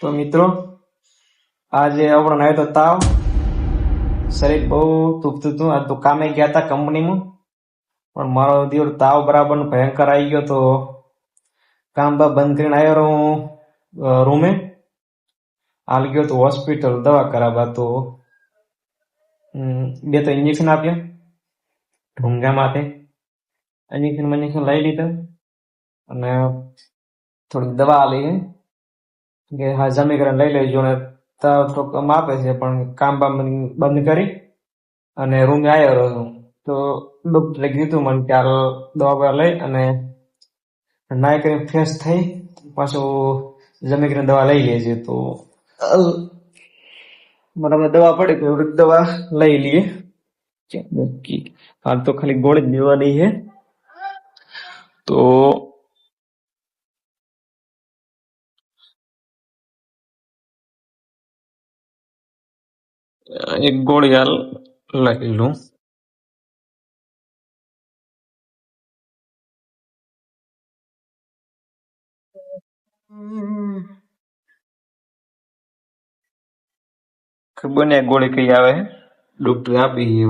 તો મિત્રો, આજે આપણો નાયો તો તાવ. શરીર બહુ દુખતું હતું. આજ તો કામે ગયા હતા કંપનીમાં. પણ મારો દિવસ તાવ બરાબર ભયંકર આવી ગયો તો કામ બા બંધ કરીને આવ્યો હું રૂમે. હાલ ગયો તો હોસ્પિટલ દવા કરાવવા તો બે તો ઇન્જેક્શન આપ્યા. ઢૂંગા માટે. ઇન્જેક્શન ઇન્જેક્શન લઈ લીધા. અને થોડીક દવા લઈ કે હા સમીકરણ લઈ લેજો ને તાવ થોડોક આમ આપે છે, પણ કામ બામ બંધ કરી અને રૂમે આવ્યો રહ્યો હું તો ડોક્ટરે કીધું મને કે હાલ દવા લઈ અને નાય કરીને ફ્રેશ થઈ પાછું જમી કરીને દવા લઈ લેજે. તો મને બરાબર દવા પડી તો દવા લઈ લઈએ. હાલ તો ખાલી ગોળી જ લેવાની છે. તો એક ગોળી હાલ લઈ લઉં ખબર ને ગોળી કઈ આવે ડોક્ટર આપી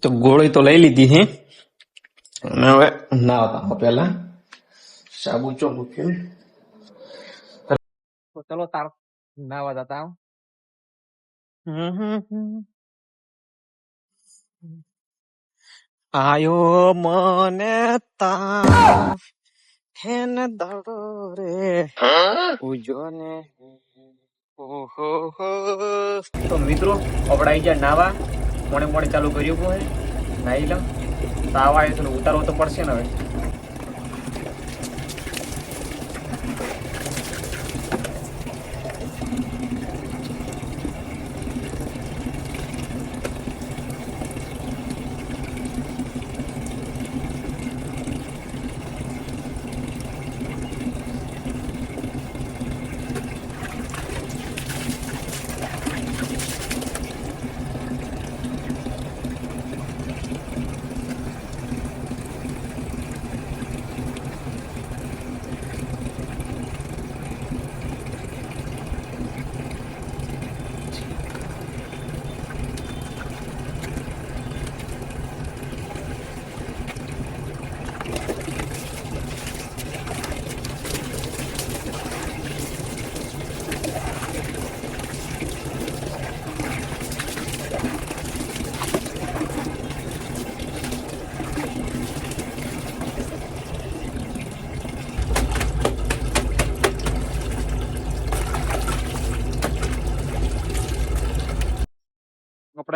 તો ગોળી તો લઈ લીધી હે. અને હવે નાવતા પેલા સાબુ ચો મૂક્યું. તો ચલો તાર નાવા જતા આયો મને તા હેન દડો રે ઉજો ને ઓહો તો મિત્રો અપડાઈ જા નાવા. મોડે મોડે ચાલુ કર્યું હોય. નાઈ લો. તાવ આવે છે ઉતારવો તો પડશે ને હવે.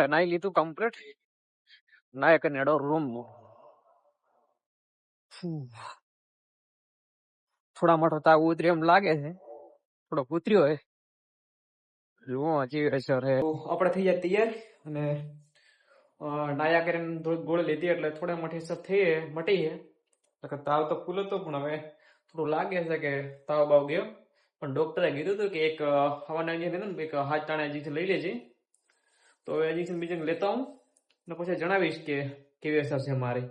આપણે લીધું કમ્પ્લીટ નાય કે નેડો રૂમ થોડા મોટો તાવ ઉતરી એમ લાગે છે. થોડો ઉતર્યો હે જુઓ, હજી હશે રે. આપણે થઈ જાય તૈયાર અને નાયા કરીને થોડીક ગોળી લીધી એટલે થોડા મોટી અસર થઈ મટી હે તાવ તો ફૂલ હતો પણ હવે થોડું લાગે છે કે તાવ બાવ ગયો. પણ ડોક્ટરે કીધું હતું કે એક હવાના ને એક હાથ તાણા જીથી લઈ લેજે. તો હવે ઇન્જેક્શન બીજું લેતા હું ને પછી જણાવીશ કે કેવી અસર છે મારી.